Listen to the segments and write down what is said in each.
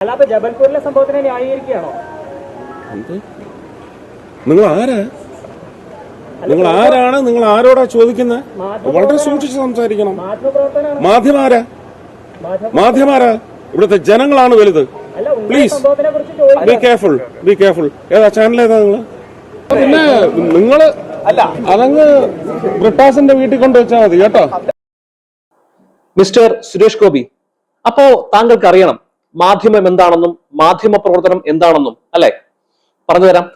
ജബൽപൂരിലെ സംഭവത്തിനെ ന്യായീകരിക്കുകയാണോ? നിങ്ങൾ ആരാ? നിങ്ങൾ ആരാണ്? നിങ്ങൾ ആരോടാ ചോദിക്കുന്നത് വളരെ സൂക്ഷിച്ച് സംസാരിക്കണം. മാധ്യമാരാ? മാധ്യമ മാധ്യമാരാ? ഇവിടുത്തെ ജനങ്ങളാണ് വലുത്. കുറിച്ച് ബി കെയർഫുൾ ബി കെയർഫുൾ ഏതാ? ചാനൽ ഏതാ നിങ്ങൾ പിന്നെ നിങ്ങൾ അല്ല. അതങ്ങ് ബ്രിട്ടാസിന്റെ വീട്ടിൽ കൊണ്ടുവച്ചാൽ മതി കേട്ടോ? മിസ്റ്റർ സുരേഷ് ഗോപി അപ്പോ താങ്കൾക്ക് അറിയണം മാധ്യമം എന്താണെന്നും മാധ്യമ പ്രവർത്തനം എന്താണെന്നും അല്ലെ? പറഞ്ഞു തരാം.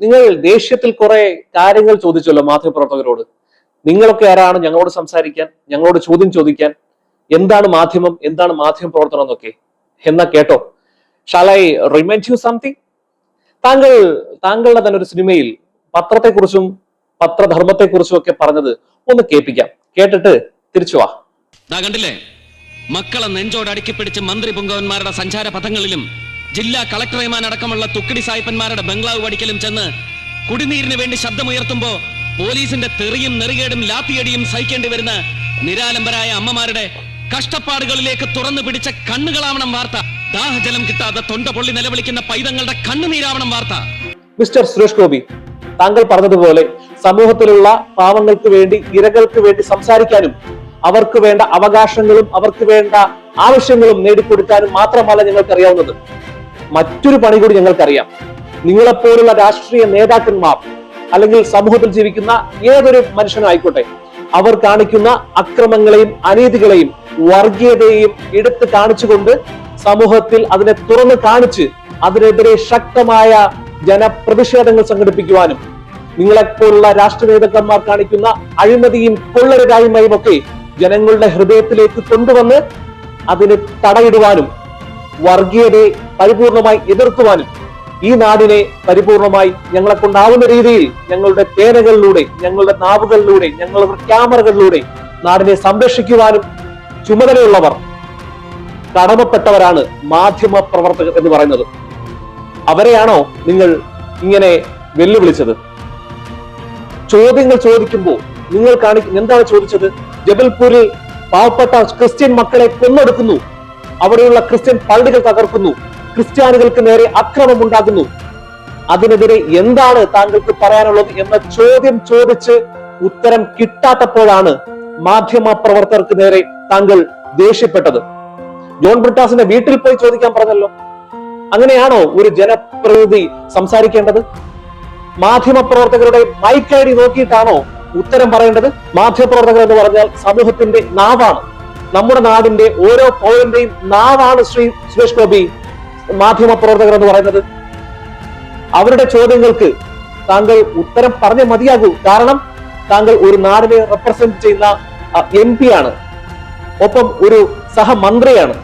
നിങ്ങൾ ദേഷ്യത്തിൽ കുറെ കാര്യങ്ങൾ ചോദിച്ചല്ലോ മാധ്യമപ്രവർത്തകരോട് നിങ്ങളൊക്കെ ആരാണ്? ഞങ്ങളോട് സംസാരിക്കാൻ ഞങ്ങളോട് ചോദ്യം ചോദിക്കാൻ. എന്താണ് മാധ്യമം? എന്താണ് മാധ്യമ പ്രവർത്തനം എന്നൊക്കെ. എന്നാ കേട്ടോ. ഐ റിമൈൻഡ് യു സംതിങ് താങ്കൾ താങ്കളുടെ തന്നെ ഒരു സിനിമയിൽ പത്രത്തെക്കുറിച്ചും പത്രധർമ്മത്തെക്കുറിച്ചും ഒക്കെ പറഞ്ഞത് ഒന്ന് കേൾപ്പിക്കാം. കേട്ടിട്ട് തിരിച്ചു വാ. കണ്ടില്ലേ? മക്കളെ നെഞ്ചോട് അടുക്കിപ്പിടിച്ച് മന്ത്രി പുങ്കവന്മാരുടെ സഞ്ചാര പഥങ്ങളിലും ജില്ലാ കളക്ടറേമാനടക്കമുള്ള തുക്കിടി സായിപ്പന്മാരുടെ ബംഗ്ലാവ് വടിക്കലും ചെന്ന് കുടിനീരിന് വേണ്ടി ശബ്ദമുയർത്തുമ്പോ പോലീസിന്റെ തെറിയും നെറികേടും ലാത്തിയടിയും സഹിക്കേണ്ടി വരുന്ന നിരാലംബരായ അമ്മമാരുടെ കഷ്ടപ്പാടുകളിലേക്ക് തുറന്നു പിടിച്ച കണ്ണുകളാവണം വാർത്ത. ദാഹജലം കിട്ടാതെ തൊണ്ട പൊള്ളി നിലവിളിക്കുന്ന പൈതങ്ങളുടെ കണ്ണുനീരാവണം വാർത്ത. മിസ്റ്റർ സുരേഷ് ഗോപി താങ്കൾ പറഞ്ഞതുപോലെ സമൂഹത്തിലുള്ള പാവങ്ങൾക്ക് വേണ്ടി ഇരകൾക്ക് വേണ്ടി സംസാരിക്കാനും അവർക്ക് വേണ്ട അവകാശങ്ങളും അവർക്ക് വേണ്ട ആവശ്യങ്ങളും നേടിക്കൊടുക്കാനും മാത്രമല്ല ഞങ്ങൾക്ക് അറിയാവുന്നത് മറ്റൊരു പണി കൂടി ഞങ്ങൾക്കറിയാം. നിങ്ങളെപ്പോലുള്ള രാഷ്ട്രീയ നേതാക്കന്മാർ അല്ലെങ്കിൽ സമൂഹത്തിൽ ജീവിക്കുന്ന ഏതൊരു മനുഷ്യനായിക്കോട്ടെ അവർ കാണിക്കുന്ന അക്രമങ്ങളെയും അനീതികളെയും വർഗീയതയെയും എടുത്ത് കാണിച്ചുകൊണ്ട് സമൂഹത്തിൽ അതിനെ തുറന്നു കാണിച്ച് അതിനെതിരെ ശക്തമായ ജനപ്രതിഷേധങ്ങൾ സംഘടിപ്പിക്കുവാനും നിങ്ങളെപ്പോലുള്ള രാഷ്ട്രീയ നേതാക്കന്മാർ കാണിക്കുന്ന അഴിമതിയും കൊള്ളരുതായ്മയും ഒക്കെ ജനങ്ങളുടെ ഹൃദയത്തിലേക്ക് കൊണ്ടുവന്ന് അതിന് തടയിടുവാനും വർഗീയതയെ പരിപൂർണമായി എതിർക്കുവാനും ഈ നാടിനെ പരിപൂർണമായി ഞങ്ങളെ കൊണ്ടാവുന്ന രീതിയിൽ ഞങ്ങളുടെ പേനകളിലൂടെ ഞങ്ങളുടെ നാവുകളിലൂടെ ഞങ്ങളുടെ ക്യാമറകളിലൂടെ നാടിനെ സംരക്ഷിക്കുവാനും ചുമതലയുള്ളവർ കടമപ്പെട്ടവരാണ് മാധ്യമ പ്രവർത്തകർ എന്ന് പറയുന്നത്. അവരെയാണോ നിങ്ങൾ ഇങ്ങനെ വെല്ലുവിളിച്ചത്? ചോദ്യങ്ങൾ ചോദിക്കുമ്പോൾ നിങ്ങൾ കാണിക്കുന്ന എന്താണ് ചോദിച്ചത്? ജബൽപൂരിൽ പാവപ്പെട്ട ക്രിസ്ത്യൻ മക്കളെ കൊന്നൊടുക്കുന്നു. അവിടെയുള്ള ക്രിസ്ത്യൻ പള്ളികൾ തകർക്കുന്നു. ക്രിസ്ത്യാനികൾക്ക് നേരെ അക്രമം ഉണ്ടാകുന്നു. അതിനെതിരെ എന്താണ് താങ്കൾക്ക് പറയാനുള്ളത് എന്ന ചോദ്യം ചോദിച്ച് ഉത്തരം കിട്ടാത്തപ്പോഴാണ് മാധ്യമ പ്രവർത്തകർക്ക് നേരെ താങ്കൾ ദേഷ്യപ്പെട്ടത്. ജോൺ ബ്രിട്ടാസിന്റെ വീട്ടിൽ പോയി ചോദിക്കാൻ പറഞ്ഞല്ലോ. അങ്ങനെയാണോ ഒരു ജനപ്രതിനിധി സംസാരിക്കേണ്ടത്? മാധ്യമ പ്രവർത്തകരുടെ മൈക്ക് നോക്കിയിട്ടാണോ ഉത്തരം പറയേണ്ടത് മാധ്യമപ്രവർത്തകർ എന്ന് പറഞ്ഞാൽ സമൂഹത്തിന്റെ നാവാണ്. നമ്മുടെ നാടിന്റെ ഓരോ പൗരന്റെയും നാവാണ് ശ്രീ സുരേഷ് ഗോപി മാധ്യമ പ്രവർത്തകർ എന്ന് പറയുന്നത്. അവരുടെ ചോദ്യങ്ങൾക്ക് താങ്കൾ ഉത്തരം പറഞ്ഞേ മതിയാകൂ. കാരണം താങ്കൾ ഒരു നാടിനെ റെപ്രസെന്റ് ചെയ്യുന്ന എം പി ആണ്. ഒപ്പം ഒരു സഹമന്ത്രിയാണ്.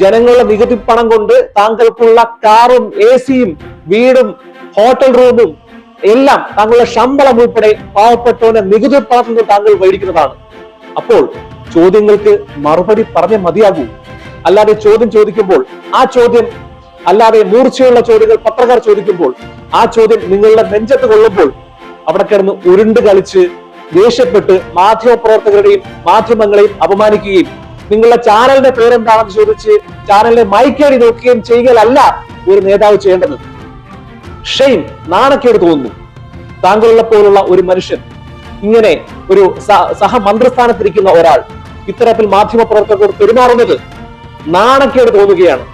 ജനങ്ങളുടെ നികുതി പണം കൊണ്ട് താങ്കൾക്കുള്ള കാറും എ സിയും വീടും ഹോട്ടൽ റൂമും എല്ലാം താങ്കളുടെ ശമ്പളം ഉൾപ്പെടെ പാവപ്പെട്ടവന്റെ നികുതി പണത്തിൽ നിന്ന് താങ്കൾ മേടിക്കുന്നതാണ്. അപ്പോൾ ചോദ്യങ്ങൾക്ക് മറുപടി പറഞ്ഞേ മതിയാകൂ. അല്ലാതെ ചോദ്യം ചോദിക്കുമ്പോൾ ആ ചോദ്യം അല്ലാതെ മൂർച്ചയുള്ള ചോദ്യങ്ങൾ പത്രക്കാർ ചോദിക്കുമ്പോൾ ആ ചോദ്യം നിങ്ങളുടെ നെഞ്ചത്ത് കൊള്ളുമ്പോൾ അവിടെ കിടന്ന് ഉരുണ്ട് കളിച്ച് ദേഷ്യപ്പെട്ട് മാധ്യമ പ്രവർത്തകരുടെയും മാധ്യമങ്ങളെയും അപമാനിക്കുകയും നിങ്ങളുടെ ചാനലിന്റെ പേരെന്താണെന്ന് ചോദിച്ച് ചാനലിനെ മൈക്കേടി നോക്കുകയും ചെയ്യുകയല്ല ഒരു നേതാവ് ചെയ്യേണ്ടത്. ഷെയിം നാണക്കേട് തോന്നുന്നു. താങ്കളുള്ള പോലുള്ള ഒരു മനുഷ്യൻ ഇങ്ങനെ ഒരു സഹമന്ത്രിസ്ഥാനത്തിരിക്കുന്ന ഒരാൾ ഇത്തരത്തിൽ മാധ്യമ പ്രവർത്തകരോട് പെരുമാറുന്നത് നാണക്കേട് തോന്നുകയാണ്.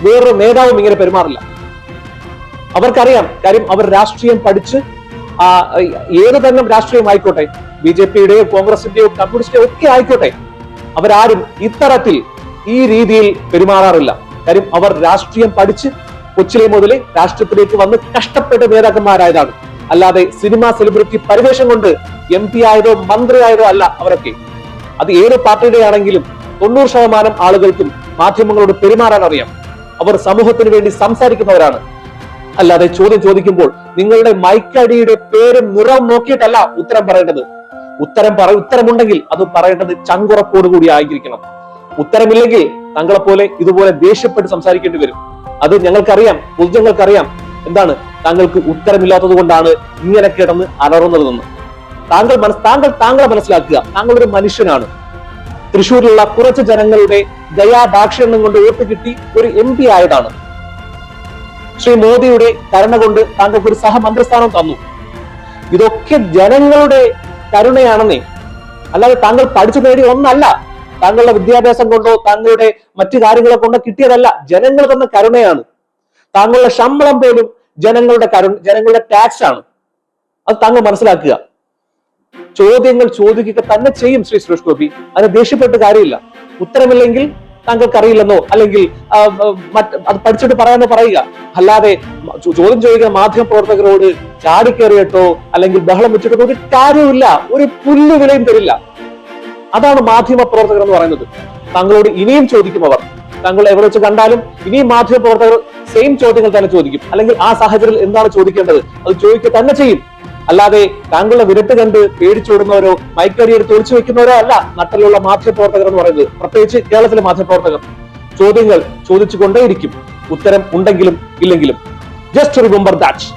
വേറൊരു നേതാവും ഇങ്ങനെ പെരുമാറില്ല. അവർക്കറിയാം കാര്യം അവർ രാഷ്ട്രീയം പഠിച്ച് ആ ഏത് തന്നെ രാഷ്ട്രീയം ആയിക്കോട്ടെ ബി ജെ പിയുടെയോ കോൺഗ്രസിന്റെയോ കമ്മ്യൂണിസ്റ്റിന്റെയോ ഒക്കെ ആയിക്കോട്ടെ അവരാരും ഇത്തരത്തിൽ ഈ രീതിയിൽ പെരുമാറാറില്ല. കാര്യം അവർ രാഷ്ട്രീയം പഠിച്ച് കൊച്ചിലെ മുതലേ രാഷ്ട്രീയത്തിലേക്ക് വന്ന് കഷ്ടപ്പെട്ട നേതാക്കന്മാരായതാണ്. അല്ലാതെ സിനിമ സെലിബ്രിറ്റി പരിവേഷം കൊണ്ട് എം പി ആയതോ മന്ത്രി ആയതോ അല്ല അവരൊക്കെ. അത് ഏത് പാർട്ടിയുടെ ആണെങ്കിലും തൊണ്ണൂറ് ശതമാനം ആളുകൾക്കും മാധ്യമങ്ങളോട് പെരുമാറാൻ അറിയാം. അവർ സമൂഹത്തിന് വേണ്ടി സംസാരിക്കുന്നവരാണ്. അല്ലാതെ ചോദ്യം ചോദിക്കുമ്പോൾ നിങ്ങളുടെ മൈക്കടിയുടെ പേരും നിറം നോക്കിയിട്ടല്ല ഉത്തരം പറയേണ്ടത്. ഉത്തരം പറ ഉത്തരമുണ്ടെങ്കിൽ അത് പറയേണ്ടത് ചങ്കുറപ്പോടുകൂടി ആയിരിക്കണം. ഉത്തരമില്ലെങ്കിൽ താങ്കളെ പോലെ ഇതുപോലെ ദേഷ്യപ്പെട്ട് സംസാരിക്കേണ്ടി വരും. അത് ഞങ്ങൾക്കറിയാം പൊതുജനങ്ങൾക്കറിയാം. എന്താണ്? താങ്കൾക്ക് ഉത്തരമില്ലാത്തത് കൊണ്ടാണ് ഇങ്ങനെ കിടന്ന് അലറുന്നതെന്ന് താങ്കൾ മനസ് താങ്കൾ താങ്കളെ മനസ്സിലാക്കുക. താങ്കൾ ഒരു മനുഷ്യനാണ്. തൃശ്ശൂരിലുള്ള കുറച്ച് ജനങ്ങളുടെ ദയാദാക്ഷിണ്യം കൊണ്ട് വോട്ട് കിട്ടി ഒരു എം പി ആയതാണ്. ശ്രീ മോദിയുടെ കരുണ കൊണ്ട് താങ്കൾക്ക് ഒരു സഹമന്ത്രിസ്ഥാനം തന്നു. ഇതൊക്കെ ജനങ്ങളുടെ കരുണയാണെന്നേ. അല്ലാതെ താങ്കൾ പഠിച്ചു നേടിയ ഒന്നല്ല. താങ്കളുടെ വിദ്യാഭ്യാസം കൊണ്ടോ താങ്കളുടെ മറ്റു കാര്യങ്ങളെ കൊണ്ടോ കിട്ടിയതല്ല. ജനങ്ങൾ തന്ന കരുണയാണ്. താങ്കളുടെ ശമ്പളം പോലും ജനങ്ങളുടെ കരു ജനങ്ങളുടെ ടാക്സ് ആണ്. അത് താങ്കൾ മനസ്സിലാക്കുക. ചോദ്യങ്ങൾ ചോദിക്കുക തന്നെ ചെയ്യും ശ്രീ സുരേഷ് ഗോപി. അതിന് ദേഷ്യപ്പെട്ട് കാര്യമില്ല. ഉത്തരമില്ലെങ്കിൽ താങ്കൾക്ക് അറിയില്ലെന്നോ അല്ലെങ്കിൽ അത് പഠിച്ചിട്ട് പറയാനോ പറയുക. അല്ലാതെ ചോദ്യം ചോദിക്കുന്ന മാധ്യമ പ്രവർത്തകരോട് ചാടിക്കേറിയിട്ടോ അല്ലെങ്കിൽ ബഹളം വെച്ചിട്ടോ ഒരു കാര്യമില്ല ഒരു പുല്ലുവിലയും തരില്ല. അതാണ് മാധ്യമ പ്രവർത്തകർ എന്ന് പറയുന്നത്. താങ്കളോട് ഇനിയും ചോദിക്കും അവർ. താങ്കൾ എവിടെ വെച്ച് കണ്ടാലും ഇനിയും മാധ്യമ പ്രവർത്തകർ സെയിം ചോദ്യങ്ങൾ തന്നെ ചോദിക്കും. അല്ലെങ്കിൽ ആ സാഹചര്യത്തിൽ എന്താണ് ചോദിക്കേണ്ടത്? അത് ചോദിക്കുക തന്നെ ചെയ്യും. അല്ലാതെ താങ്കളുടെ വിരട്ട് കണ്ട് പേടിച്ചോടുന്നവരോ മൈക്കടി തൊളിച്ചു വെക്കുന്നവരോ അല്ല നട്ടലുള്ള മാധ്യമ പ്രവർത്തകർ എന്ന് പറയുന്നത്. പ്രത്യേകിച്ച് കേരളത്തിലെ മാധ്യമ പ്രവർത്തകർ. ചോദ്യങ്ങൾ ചോദിച്ചുകൊണ്ടേയിരിക്കും ഉത്തരം ഉണ്ടെങ്കിലും ഇല്ലെങ്കിലും. Just remember that